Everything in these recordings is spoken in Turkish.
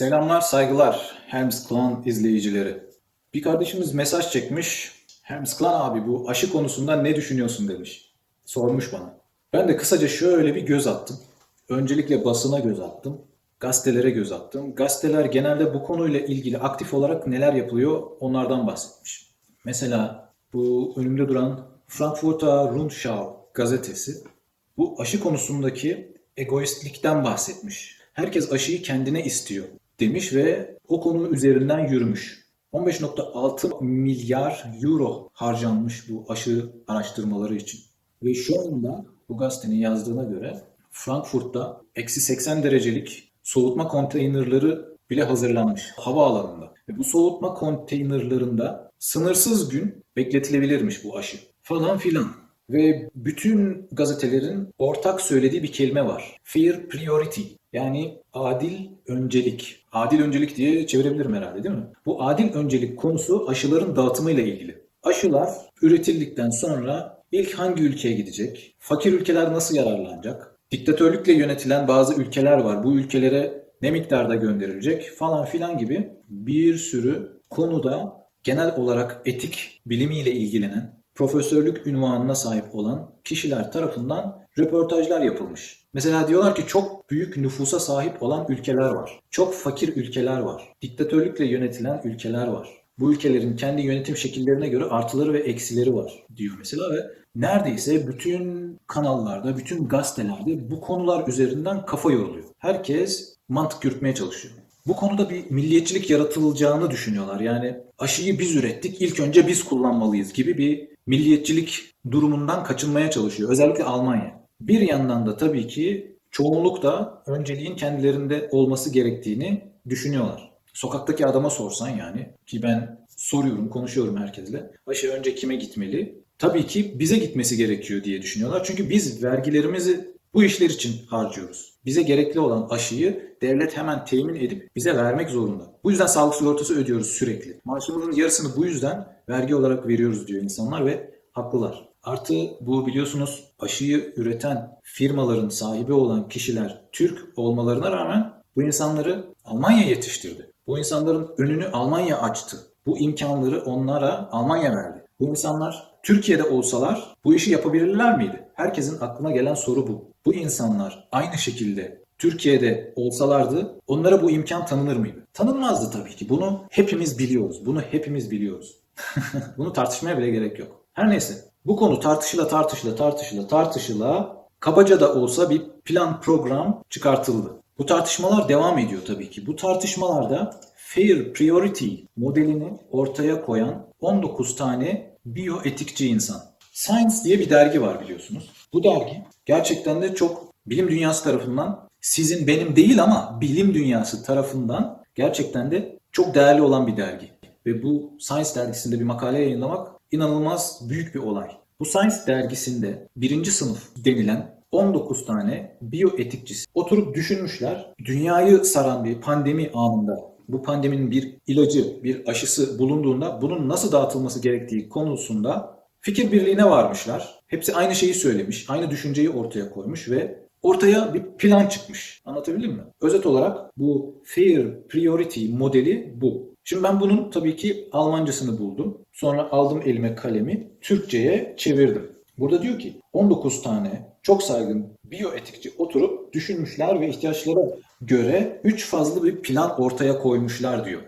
Selamlar, saygılar Helms Klan izleyicileri. Bir kardeşimiz mesaj çekmiş. Helms Klan abi bu aşı konusunda ne düşünüyorsun demiş. Sormuş bana. Ben de kısaca şöyle bir göz attım. Öncelikle basına göz attım. Gazetelere göz attım. Gazeteler genelde bu konuyla ilgili aktif olarak neler yapılıyor onlardan bahsetmiş. Mesela bu önümde duran Frankfurter Rundschau gazetesi bu aşı konusundaki egoistlikten bahsetmiş. Herkes aşıyı kendine istiyor demiş ve o konu üzerinden yürümüş. 15.6 milyar euro harcanmış bu aşı araştırmaları için. Ve şu anda bu gazetenin yazdığına göre Frankfurt'ta eksi 80 derecelik soğutma konteynerleri bile hazırlanmış havaalanında. Ve bu soğutma konteynerlarında sınırsız gün bekletilebilirmiş bu aşı falan filan. Ve bütün gazetelerin ortak söylediği bir kelime var. Fair priority. Yani adil öncelik. Adil öncelik diye çevirebilirim herhalde değil mi? Bu adil öncelik konusu aşıların dağıtımıyla ilgili. Aşılar üretildikten sonra ilk hangi ülkeye gidecek? Fakir ülkeler nasıl yararlanacak? Diktatörlükle yönetilen bazı ülkeler var. Bu ülkelere ne miktarda gönderilecek falan filan gibi bir sürü konuda genel olarak etik bilimiyle ilgilenen profesörlük ünvanına sahip olan kişiler tarafından röportajlar yapılmış. Mesela diyorlar ki çok büyük nüfusa sahip olan ülkeler var. Çok fakir ülkeler var. Diktatörlükle yönetilen ülkeler var. Bu ülkelerin kendi yönetim şekillerine göre artıları ve eksileri var diyor mesela ve neredeyse bütün kanallarda, bütün gazetelerde bu konular üzerinden kafa yoruluyor. Herkes mantık yürütmeye çalışıyor. Bu konuda bir milliyetçilik yaratılacağını düşünüyorlar. Yani aşıyı biz ürettik, ilk önce biz kullanmalıyız gibi bir milliyetçilik durumundan kaçınmaya çalışıyor. Özellikle Almanya. Bir yandan da tabii ki çoğunluk da önceliğin kendilerinde olması gerektiğini düşünüyorlar. Sokaktaki adama sorsan yani ki ben soruyorum, konuşuyorum herkesle. Aşı önce kime gitmeli? Tabii ki bize gitmesi gerekiyor diye düşünüyorlar. Çünkü biz vergilerimizi bu işler için harcıyoruz. Bize gerekli olan aşıyı devlet hemen temin edip bize vermek zorunda. Bu yüzden sağlık sigortası ödüyoruz sürekli. Maaşımızın yarısını bu yüzden vergi olarak veriyoruz diyor insanlar ve haklılar. Artı bu biliyorsunuz aşıyı üreten firmaların sahibi olan kişiler Türk olmalarına rağmen bu insanları Almanya yetiştirdi. Bu insanların önünü Almanya açtı. Bu imkanları onlara Almanya verdi. Bu insanlar Türkiye'de olsalar bu işi yapabilirler miydi? Herkesin aklına gelen soru bu. Bu insanlar aynı şekilde Türkiye'de olsalardı onlara bu imkan tanınır mıydı? Tanınmazdı tabii ki. Bunu hepimiz biliyoruz. Bunu hepimiz biliyoruz. Bunu tartışmaya bile gerek yok. Her neyse bu konu tartışıla tartışıla tartışıla tartışıla kabaca da olsa bir plan program çıkartıldı. Bu tartışmalar devam ediyor tabii ki. Bu tartışmalarda Fair Priority modelini ortaya koyan 19 tane biyoetikçi insan. Science diye bir dergi var biliyorsunuz. Bu dergi gerçekten de çok bilim dünyası tarafından sizin benim değil ama bilim dünyası tarafından gerçekten de çok değerli olan bir dergi. Ve bu Science dergisinde bir makale yayınlamak inanılmaz büyük bir olay. Bu Science dergisinde birinci sınıf denilen 19 tane biyoetikçisi oturup düşünmüşler. Dünyayı saran bir pandemi anında bu pandeminin bir ilacı, bir aşısı bulunduğunda bunun nasıl dağıtılması gerektiği konusunda fikir birliğine varmışlar. Hepsi aynı şeyi söylemiş, aynı düşünceyi ortaya koymuş ve ortaya bir plan çıkmış. Anlatabildim mi? Özet olarak bu Fair Priority modeli bu. Şimdi ben bunun tabii ki Almancasını buldum. Sonra aldım elime kalemi, Türkçe'ye çevirdim. Burada diyor ki 19 tane çok saygın biyoetikçi oturup düşünmüşler ve ihtiyaçlara göre 3 fazlı bir plan ortaya koymuşlar diyor.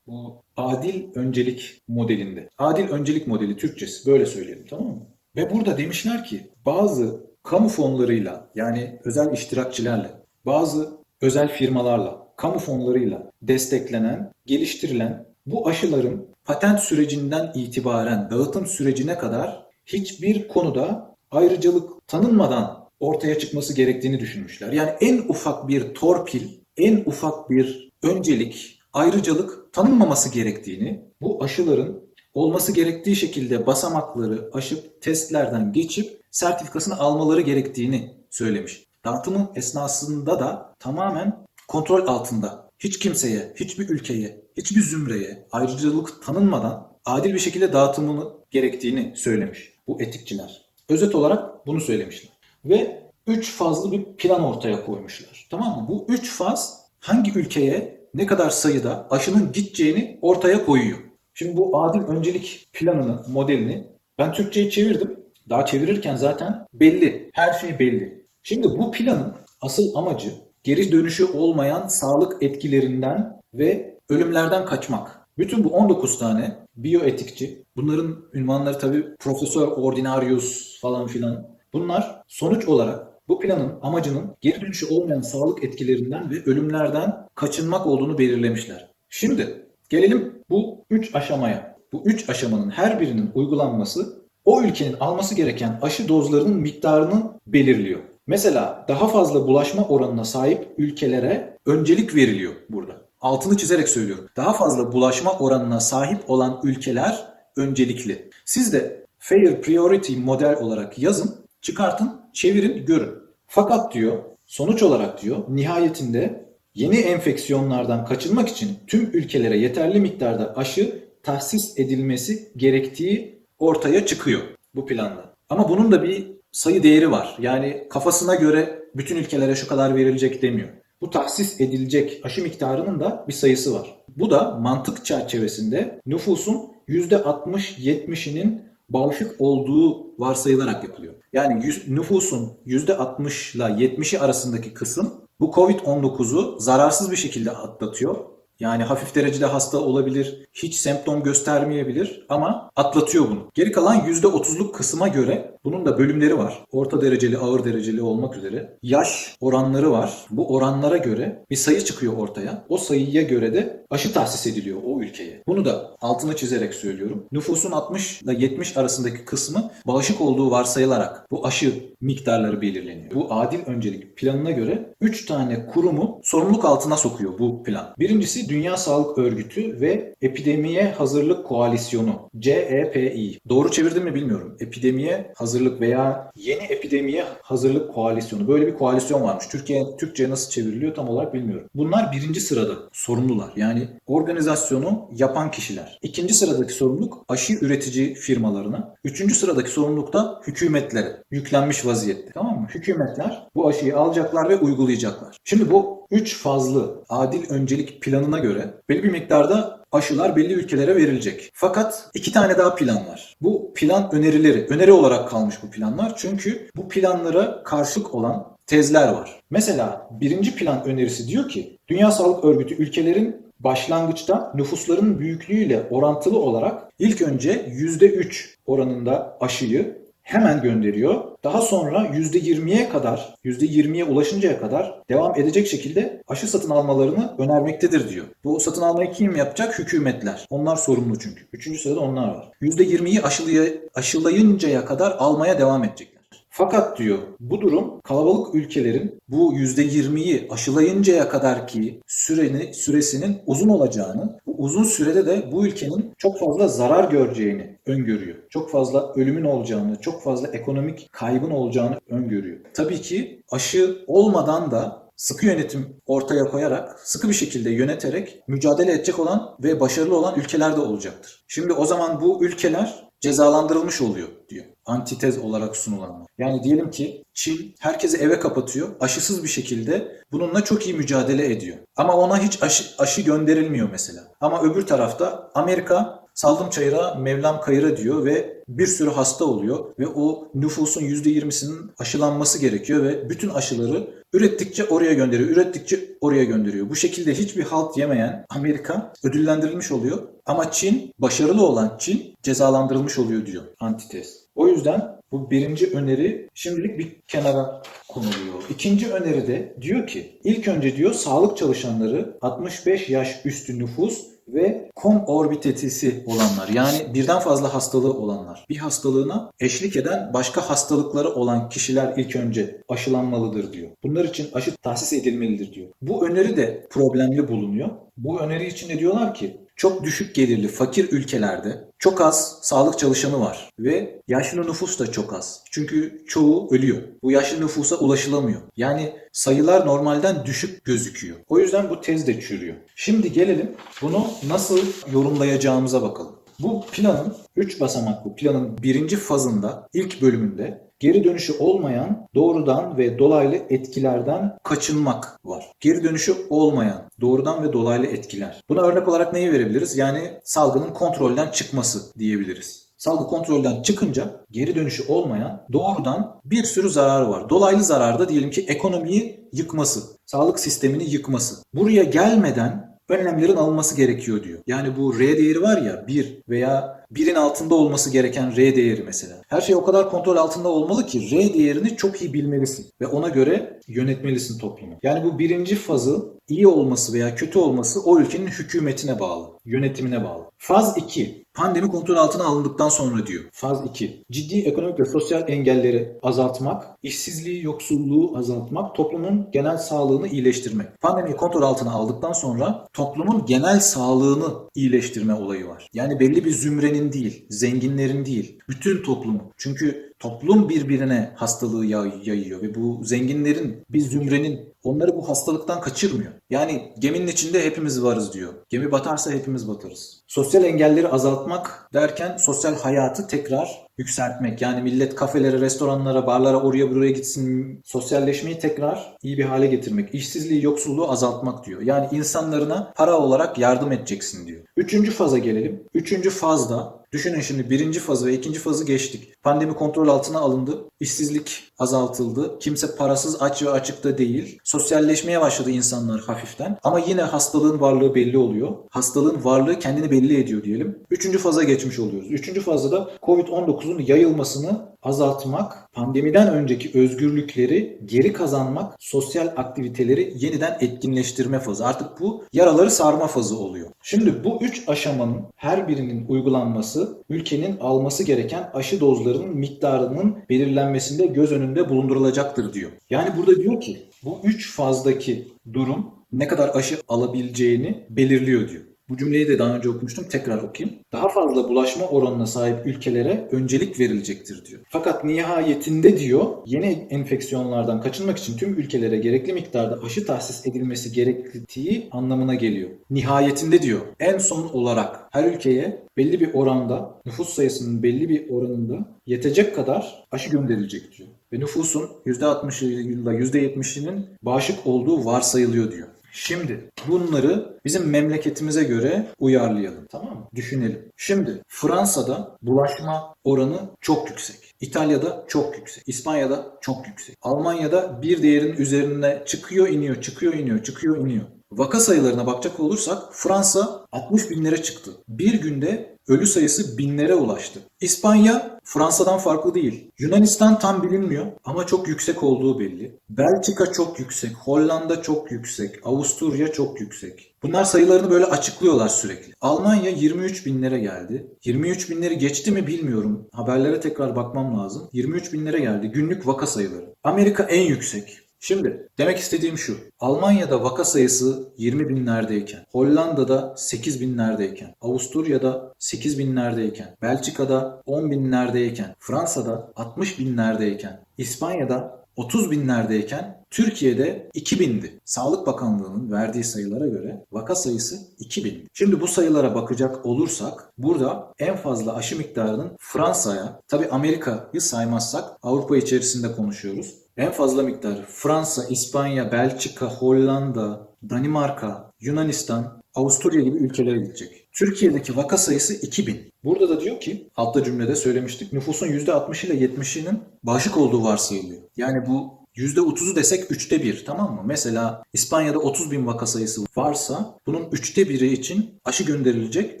Bu adil öncelik modelinde. Adil öncelik modeli Türkçesi böyle söyleyelim tamam mı? Ve burada demişler ki bazı kamu fonlarıyla yani özel iştirakçilerle, bazı özel firmalarla, kamu fonlarıyla desteklenen, geliştirilen bu aşıların patent sürecinden itibaren dağıtım sürecine kadar hiçbir konuda ayrıcalık tanınmadan ortaya çıkması gerektiğini düşünmüşler. Yani en ufak bir torpil, en ufak bir öncelik, ayrıcalık tanınmaması gerektiğini, bu aşıların olması gerektiği şekilde basamakları aşıp testlerden geçip sertifikasını almaları gerektiğini söylemiş. Dağıtımın esnasında da tamamen kontrol altında. Hiç kimseye, hiçbir ülkeye, hiçbir zümreye ayrıcalık tanınmadan adil bir şekilde dağıtımını gerektiğini söylemiş bu etikçiler. Özet olarak bunu söylemişler. Ve 3 fazlı bir plan ortaya koymuşlar. Tamam mı? Bu 3 faz hangi ülkeye ne kadar sayıda aşının gideceğini ortaya koyuyor. Şimdi bu adil öncelik planını, modelini ben Türkçe'ye çevirdim. Daha çevirirken zaten belli, her şey belli. Şimdi bu planın asıl amacı geri dönüşü olmayan sağlık etkilerinden ve ölümlerden kaçmak. Bütün bu 19 tane biyoetikçi, bunların ünvanları tabii Profesör Ordinarius falan filan. Bunlar sonuç olarak bu planın amacının geri dönüşü olmayan sağlık etkilerinden ve ölümlerden kaçınmak olduğunu belirlemişler. Şimdi gelelim bu 3 aşamaya. Bu 3 aşamanın her birinin uygulanması o ülkenin alması gereken aşı dozlarının miktarını belirliyor. Mesela daha fazla bulaşma oranına sahip ülkelere öncelik veriliyor burada. Altını çizerek söylüyorum. Daha fazla bulaşma oranına sahip olan ülkeler öncelikli. Siz de Fair Priority model olarak yazın, çıkartın, çevirin, görün. Fakat diyor, sonuç olarak diyor, nihayetinde yeni enfeksiyonlardan kaçınmak için tüm ülkelere yeterli miktarda aşı tahsis edilmesi gerektiği ortaya çıkıyor bu planda. Ama bunun da bir sayı değeri var. Yani kafasına göre bütün ülkelere şu kadar verilecek demiyor. Bu tahsis edilecek aşı miktarının da bir sayısı var. Bu da mantık çerçevesinde nüfusun %60-70'inin bağışık olduğu varsayılarak yapılıyor. Yani nüfusun %60 ile 70'i arasındaki kısım bu Covid-19'u zararsız bir şekilde atlatıyor. Yani hafif derecede hasta olabilir, hiç semptom göstermeyebilir ama atlatıyor bunu. Geri kalan %30'luk kısma göre bunun da bölümleri var. Orta dereceli, ağır dereceli olmak üzere. Yaş oranları var. Bu oranlara göre bir sayı çıkıyor ortaya. O sayıya göre de aşı tahsis ediliyor o ülkeye. Bunu da altını çizerek söylüyorum. Nüfusun 60 ile 70 arasındaki kısmı bağışık olduğu varsayılarak bu aşı miktarları belirleniyor. Bu adil öncelik planına göre 3 tane kurumu sorumluluk altına sokuyor bu plan. Birincisi Dünya Sağlık Örgütü ve Epidemiye Hazırlık Koalisyonu CEPI. Doğru çevirdim mi bilmiyorum. Epidemiye Hazırlık veya Yeni Epidemiye Hazırlık Koalisyonu. Böyle bir koalisyon varmış. Türkiye Türkçe'ye nasıl çevriliyor tam olarak bilmiyorum. Bunlar birinci sırada sorumlular. Yani organizasyonu yapan kişiler. İkinci sıradaki sorumluluk aşı üretici firmalarına. Üçüncü sıradaki sorumluluk da hükümetlere yüklenmiş vaziyette. Tamam mı? Hükümetler bu aşıyı alacaklar ve uygulayacaklar. Şimdi bu üç fazlı adil öncelik planına göre belli bir miktarda aşılar belli ülkelere verilecek. Fakat iki tane daha plan var. Bu plan önerileri, öneri olarak kalmış bu planlar. Çünkü bu planlara karşılık olan tezler var. Mesela birinci plan önerisi diyor ki Dünya Sağlık Örgütü ülkelerin başlangıçta nüfusların büyüklüğüyle orantılı olarak ilk önce %3 oranında aşıyı hemen gönderiyor. Daha sonra %20'ye kadar, %20'ye ulaşıncaya kadar devam edecek şekilde aşı satın almalarını önermektedir diyor. Bu satın almayı kim yapacak? Hükümetler. Onlar sorumlu çünkü. Üçüncü sırada onlar var. %20'yi aşılaya, aşılayıncaya kadar almaya devam edecekler. Fakat diyor bu durum kalabalık ülkelerin bu %20'yi aşılayıncaya kadarki süreni, süresinin uzun olacağını, bu uzun sürede de bu ülkenin çok fazla zarar göreceğini öngörüyor. Çok fazla ölümün olacağını, çok fazla ekonomik kaybın olacağını öngörüyor. Tabii ki aşı olmadan da sıkı yönetim ortaya koyarak, sıkı bir şekilde yöneterek mücadele edecek olan ve başarılı olan ülkeler de olacaktır. Şimdi o zaman bu ülkeler cezalandırılmış oluyor diyor. Antitez olarak sunulanlar. Yani diyelim ki Çin herkesi eve kapatıyor. Aşısız bir şekilde bununla çok iyi mücadele ediyor. Ama ona hiç aşı, aşı gönderilmiyor mesela. Ama öbür tarafta Amerika saldım çayıra Mevlam kayıra diyor ve bir sürü hasta oluyor ve o nüfusun %20'sinin aşılanması gerekiyor ve bütün aşıları ürettikçe oraya gönderiyor, ürettikçe oraya gönderiyor. Bu şekilde hiçbir halt yemeyen Amerika ödüllendirilmiş oluyor ama Çin, başarılı olan Çin cezalandırılmış oluyor diyor antitez. O yüzden bu birinci öneri şimdilik bir kenara konuluyor. İkinci öneri de diyor ki ilk önce diyor sağlık çalışanları 65 yaş üstü nüfus ve komorbiditesi olanlar yani birden fazla hastalığı olanlar. Bir hastalığına eşlik eden başka hastalıkları olan kişiler ilk önce aşılanmalıdır diyor. Bunlar için aşı tahsis edilmelidir diyor. Bu öneri de problemli bulunuyor. Bu öneri için de diyorlar ki çok düşük gelirli fakir ülkelerde çok az sağlık çalışanı var ve yaşlı nüfus da çok az. Çünkü çoğu ölüyor. Bu yaşlı nüfusa ulaşılamıyor. Yani sayılar normalden düşük gözüküyor. O yüzden bu tez de çürüyor. Şimdi gelelim bunu nasıl yorumlayacağımıza bakalım. Bu planın 3 basamaklı planın birinci fazında ilk bölümünde Geri dönüşü olmayan doğrudan ve dolaylı etkilerden kaçınmak var. Geri dönüşü olmayan doğrudan ve dolaylı etkiler. Buna örnek olarak neyi verebiliriz? Yani salgının kontrolden çıkması diyebiliriz. Salgı kontrolden çıkınca geri dönüşü olmayan doğrudan bir sürü zararı var. Dolaylı zararda diyelim ki ekonomiyi yıkması, sağlık sistemini yıkması. Buraya gelmeden önlemlerin alınması gerekiyor diyor. Yani bu R değeri var ya 1 veya 1'in altında olması gereken R değeri mesela. Her şey o kadar kontrol altında olmalı ki R değerini çok iyi bilmelisin ve ona göre yönetmelisin toplumu. Yani bu birinci fazı iyi olması veya kötü olması o ülkenin hükümetine bağlı, yönetimine bağlı. Faz 2 pandemi kontrol altına alındıktan sonra diyor. Faz 2 ciddi ekonomik ve sosyal engelleri azaltmak, işsizliği, yoksulluğu azaltmak, toplumun genel sağlığını iyileştirmek. Pandemiyi kontrol altına aldıktan sonra toplumun genel sağlığını iyileştirme olayı var. Yani belli bir zümrenin değil, zenginlerin değil, bütün toplumun. Çünkü toplum birbirine hastalığı yay- yayıyor ve bu zenginlerin bir zümrenin onları bu hastalıktan kaçırmıyor. Yani geminin içinde hepimiz varız diyor. Gemi batarsa hepimiz batarız. Sosyal engelleri azaltmak derken sosyal hayatı tekrar yükseltmek. Yani millet kafelere, restoranlara, barlara oraya buraya gitsin. Sosyalleşmeyi tekrar iyi bir hale getirmek. İşsizliği, yoksulluğu azaltmak diyor. Yani insanlarına para olarak yardım edeceksin diyor. Üçüncü faza gelelim. Üçüncü fazda Düşünün şimdi birinci fazı ve ikinci fazı geçtik. Pandemi kontrol altına alındı. İşsizlik azaltıldı. Kimse parasız aç ve açıkta değil. Sosyalleşmeye başladı insanlar hafiften. Ama yine hastalığın varlığı belli oluyor. Hastalığın varlığı kendini belli ediyor diyelim. Üçüncü faza geçmiş oluyoruz. Üçüncü fazda da Covid-19'un yayılmasını azaltmak, pandemiden önceki özgürlükleri geri kazanmak, sosyal aktiviteleri yeniden etkinleştirme fazı. Artık bu yaraları sarma fazı oluyor. Şimdi bu üç aşamanın her birinin uygulanması ülkenin alması gereken aşı dozlarının miktarının belirlenmesinde göz önünde bulundurulacaktır diyor. Yani burada diyor ki bu üç fazdaki durum ne kadar aşı alabileceğini belirliyor diyor. Bu cümleyi de daha önce okumuştum. Tekrar okuyayım. Daha fazla bulaşma oranına sahip ülkelere öncelik verilecektir diyor. Fakat nihayetinde diyor yeni enfeksiyonlardan kaçınmak için tüm ülkelere gerekli miktarda aşı tahsis edilmesi gerektiği anlamına geliyor. Nihayetinde diyor en son olarak her ülkeye belli bir oranda nüfus sayısının belli bir oranında yetecek kadar aşı gönderilecek diyor. Ve nüfusun %60'ıyla %70'inin bağışık olduğu varsayılıyor diyor. Şimdi bunları bizim memleketimize göre uyarlayalım. Tamam mı? Düşünelim. Şimdi Fransa'da bulaşma oranı çok yüksek. İtalya'da çok yüksek. İspanya'da çok yüksek. Almanya'da bir değerin üzerine çıkıyor iniyor, çıkıyor iniyor, çıkıyor iniyor. Vaka sayılarına bakacak olursak Fransa 60 binlere çıktı. Bir günde ölü sayısı binlere ulaştı. İspanya Fransa'dan farklı değil. Yunanistan tam bilinmiyor ama çok yüksek olduğu belli. Belçika çok yüksek, Hollanda çok yüksek, Avusturya çok yüksek. Bunlar sayılarını böyle açıklıyorlar sürekli. Almanya 23 binlere geldi. 23 binleri geçti mi bilmiyorum. Haberlere tekrar bakmam lazım. 23 binlere geldi günlük vaka sayıları. Amerika en yüksek. Şimdi demek istediğim şu. Almanya'da vaka sayısı 20 binlerdeyken, Hollanda'da 8 binlerdeyken, Avusturya'da 8 binlerdeyken, Belçika'da 10 binlerdeyken, Fransa'da 60 binlerdeyken, İspanya'da 30 binlerdeyken Türkiye'de 2000'di. Sağlık Bakanlığı'nın verdiği sayılara göre vaka sayısı 2000. Şimdi bu sayılara bakacak olursak burada en fazla aşı miktarının Fransa'ya, tabi Amerika'yı saymazsak Avrupa içerisinde konuşuyoruz. En fazla miktar Fransa, İspanya, Belçika, Hollanda, Danimarka, Yunanistan, Avusturya gibi ülkelere gidecek. Türkiye'deki vaka sayısı 2000. Burada da diyor ki, altta cümlede söylemiştik, nüfusun %60 ile 70'inin bağışık olduğu varsayılıyor. Yani bu %30'u desek 3'te 1 tamam mı? Mesela İspanya'da 30 bin vaka sayısı varsa bunun 3'te 1'i için aşı gönderilecek.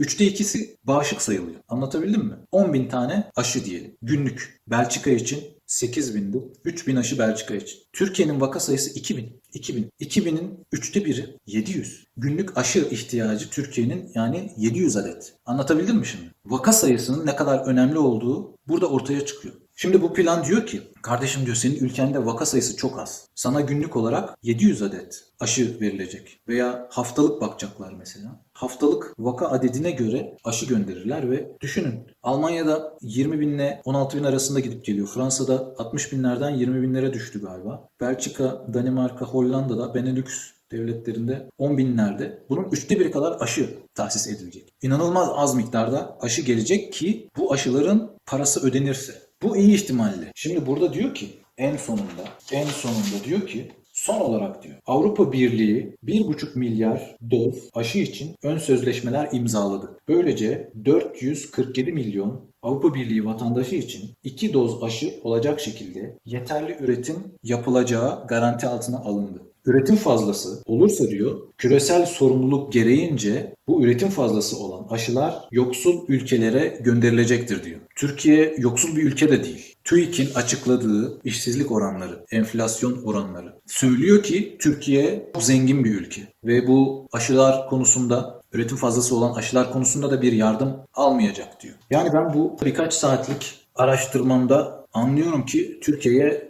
3'te 2'si bağışık sayılıyor. Anlatabildim mi? 10 bin tane aşı diyelim. Günlük. Belçika için 8 bindi. 3 bin aşı Belçika için. Türkiye'nin vaka sayısı 2000. 2000. 2000'in üçte biri 700. Günlük aşı ihtiyacı Türkiye'nin yani 700 adet. Anlatabildim mi şimdi? Vaka sayısının ne kadar önemli olduğu burada ortaya çıkıyor. Şimdi bu plan diyor ki kardeşim diyor senin ülkende vaka sayısı çok az. Sana günlük olarak 700 adet aşı verilecek. Veya haftalık bakacaklar mesela. Haftalık vaka adedine göre aşı gönderirler ve düşünün Almanya'da 20 binle 16 bin arasında gidip geliyor. Fransa'da 60 binlerden 20 binlere düştü galiba. Belçika, Danimarka, Hollanda'da Benelux devletlerinde 10 binlerde bunun üçte biri kadar aşı tahsis edilecek. İnanılmaz az miktarda aşı gelecek ki bu aşıların parası ödenirse. Bu iyi ihtimalle. Şimdi burada diyor ki en sonunda, en sonunda diyor ki son olarak diyor Avrupa Birliği 1,5 milyar doz aşı için ön sözleşmeler imzaladı. Böylece 447 milyon Avrupa Birliği vatandaşı için 2 doz aşı olacak şekilde yeterli üretim yapılacağı garanti altına alındı. Üretim fazlası olursa diyor, küresel sorumluluk gereğince bu üretim fazlası olan aşılar yoksul ülkelere gönderilecektir diyor. Türkiye yoksul bir ülke de değil. TÜİK'in açıkladığı işsizlik oranları, enflasyon oranları söylüyor ki Türkiye çok zengin bir ülke ve bu aşılar konusunda üretim fazlası olan aşılar konusunda da bir yardım almayacak diyor. Yani ben bu birkaç saatlik araştırmamda anlıyorum ki Türkiye'ye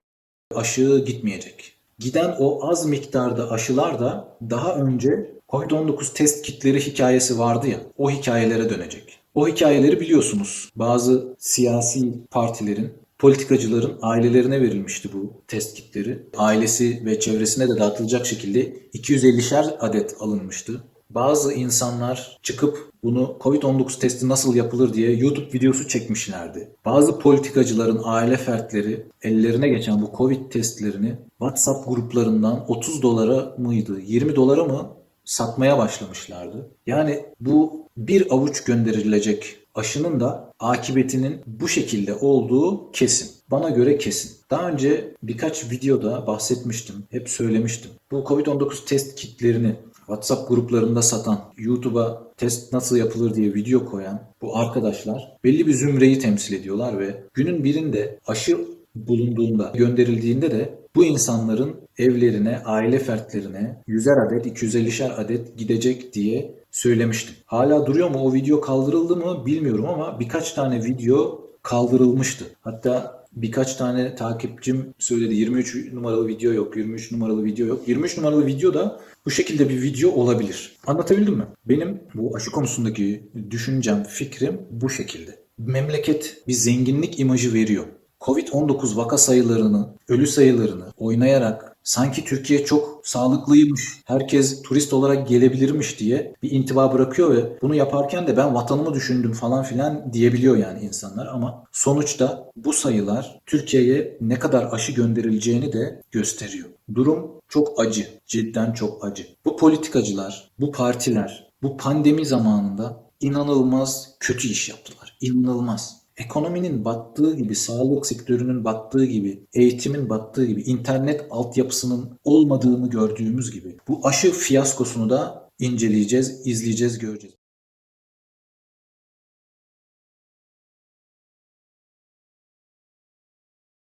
aşı gitmeyecek. Giden o az miktarda aşılar da daha önce COVID-19 test kitleri hikayesi vardı ya, o hikayelere dönecek. O hikayeleri biliyorsunuz. Bazı siyasi partilerin, politikacıların ailelerine verilmişti bu test kitleri. Ailesi ve çevresine de dağıtılacak şekilde 250'şer adet alınmıştı. Bazı insanlar çıkıp bunu COVID-19 testi nasıl yapılır diye YouTube videosu çekmişlerdi. Bazı politikacıların aile fertleri ellerine geçen bu COVID testlerini WhatsApp gruplarından 30 dolara mıydı, 20 dolara mı satmaya başlamışlardı. Yani bu bir avuç gönderilecek aşının da akıbetinin bu şekilde olduğu kesin. Bana göre kesin. Daha önce birkaç videoda bahsetmiştim, hep söylemiştim. Bu COVID-19 test kitlerini WhatsApp gruplarında satan, YouTube'a test nasıl yapılır diye video koyan bu arkadaşlar belli bir zümreyi temsil ediyorlar ve günün birinde aşı bulunduğunda, gönderildiğinde de bu insanların evlerine, aile fertlerine 100'er adet, 250'şer adet gidecek diye söylemiştim. Hala duruyor mu? O video kaldırıldı mı bilmiyorum ama birkaç tane video kaldırılmıştı. Hatta birkaç tane takipçim söyledi 23 numaralı video yok, 23 numaralı video yok. 23 numaralı video da bu şekilde bir video olabilir. Anlatabildim mi? Benim bu aşı konusundaki düşüncem, fikrim bu şekilde. Memleket bir zenginlik imajı veriyor. Covid-19 vaka sayılarını, ölü sayılarını oynayarak sanki Türkiye çok sağlıklıymış, herkes turist olarak gelebilirmiş diye bir intiba bırakıyor ve bunu yaparken de ben vatanımı düşündüm falan filan diyebiliyor yani insanlar ama sonuçta bu sayılar Türkiye'ye ne kadar aşı gönderileceğini de gösteriyor. Durum çok acı, cidden çok acı. Bu politikacılar, bu partiler bu pandemi zamanında inanılmaz kötü iş yaptılar. İnanılmaz ekonominin battığı gibi, sağlık sektörünün battığı gibi, eğitimin battığı gibi, internet altyapısının olmadığını gördüğümüz gibi bu aşı fiyaskosunu da inceleyeceğiz, izleyeceğiz, göreceğiz.